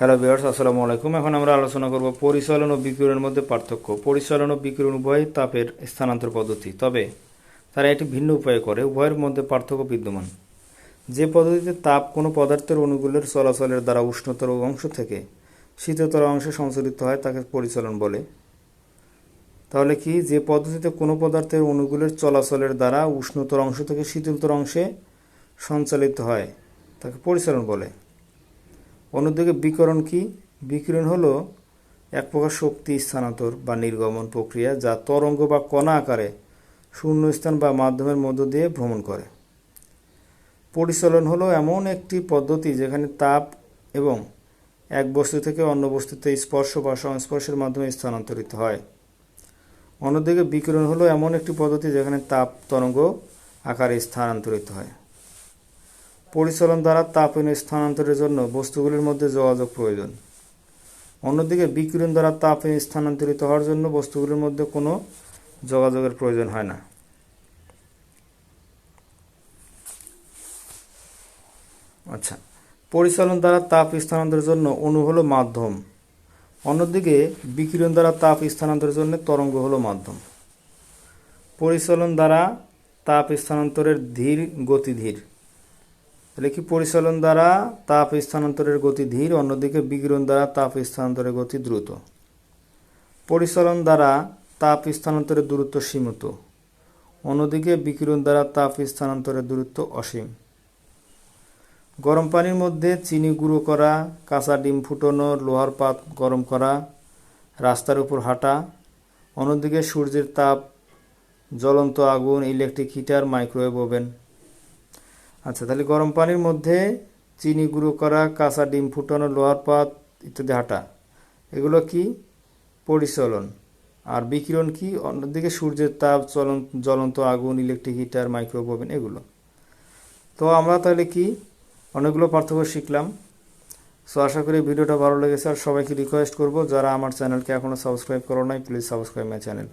Hello viewers আসসালামু আলাইকুম। এখন আমরা আলোচনা করব পরিচালন ও বিকিরণের মধ্যে পার্থক্য। পরিচালন ও বিকিরণ উভয় তাপের স্থানান্তর পদ্ধতি। তবে তারা এটি ভিন্ন উপায়ে করে, উভয়ের মধ্যে পার্থক্য বিদ্যমান। যে পদ্ধতিতে তাপ কোনো পদার্থের অনুগুলের চলাচলের দ্বারা উষ্ণতর অংশ থেকে শীততর অংশে সঞ্চালিত হয়, তাকে পরিচালন বলে। তাহলে কি, যে পদ্ধতিতে কোনো পদার্থের অনুগুলের চলাচলের দ্বারা উষ্ণতর অংশ থেকে শীতলতর অংশে সঞ্চালিত হয়, তাকে পরিচালন বলে। অন্যদিকে বিকিরণ কি? বিকিরণ হলো এক প্রকার শক্তি স্থানান্তর বা নির্গমন প্রক্রিয়া যা তরঙ্গ বা কণা আকারে শূন্যস্থান বা মাধ্যমের মধ্য দিয়ে ভ্রমণ করে। পরিচালন হলো এমন একটি পদ্ধতি যেখানে তাপ এবং এক বস্তু থেকে অন্য বস্তুতে স্পর্শ বা সংস্পর্শের মাধ্যমে স্থানান্তরিত হয়। অন্যদিকে বিকিরণ হলো এমন একটি পদ্ধতি যেখানে তাপ তরঙ্গ আকারে স্থানান্তরিত হয়। পরিচালন দ্বারা তাপ স্থানান্তরের জন্য বস্তুগুলির মধ্যে যোগাযোগ প্রয়োজন। অন্যদিকে, বিকিরণ দ্বারা তাপ স্থানান্তরিত হওয়ার জন্য বস্তুগুলির মধ্যে কোনো যোগাযোগের প্রয়োজন হয় না। আচ্ছা পরিচালন দ্বারা তাপ স্থানান্তরের জন্য অণু হলো মাধ্যম। অন্যদিকে, বিকিরণ দ্বারা তাপ স্থানান্তরের জন্য তরঙ্গ হলো মাধ্যম। পরিচালন দ্বারা তাপ স্থানান্তরের ধীর গতি ধীর। তাহলে কি পরিচালন দ্বারা তাপ স্থানান্তরের গতি ধীর, অন্যদিকে বিকিরণ দ্বারা তাপ স্থানান্তরের গতি দ্রুত? পরিচালন দ্বারা তাপ স্থানান্তরের দূরত্ব সীমিত, অন্যদিকে বিকিরণ দ্বারা তাপ স্থানান্তরের দূরত্ব অসীম। গরম পানির মধ্যে চিনি গুঁড়ো করা, কাঁচা ডিম ফুটানো, লোহার পাত গরম করা, রাস্তার উপর হাঁটা, অন্যদিকে সূর্যের তাপ, জ্বলন্ত আগুন, ইলেকট্রিক হিটার, মাইক্রোওয়েভ ওভেন। আচ্ছা তাহলে গরম পানির মধ্যে চিনি গুঁড়ো করা, কাঁচা ডিম ফুটানো, লোহার পাত ইত্যাদি হাঁটা, এগুলো কি? পরিচলন। আর বিকিরণ কি? অন্যদিকে সূর্যের তাপ, চলন জ্বলন্ত আগুন ইলেকট্রিক হিটার মাইক্রোওয়েভ ওভেন এগুলো। তো আমরা তাহলে কি? অনেকগুলো পার্থক্য শিখলাম। সো আশা করি ভিডিওটা ভালো লেগেছে। আর সবাইকে রিকোয়েস্ট করব, যারা আমার চ্যানেলকে এখনও সাবস্ক্রাইব করো নাই প্লিজ সাবস্ক্রাইব মাই চ্যানেল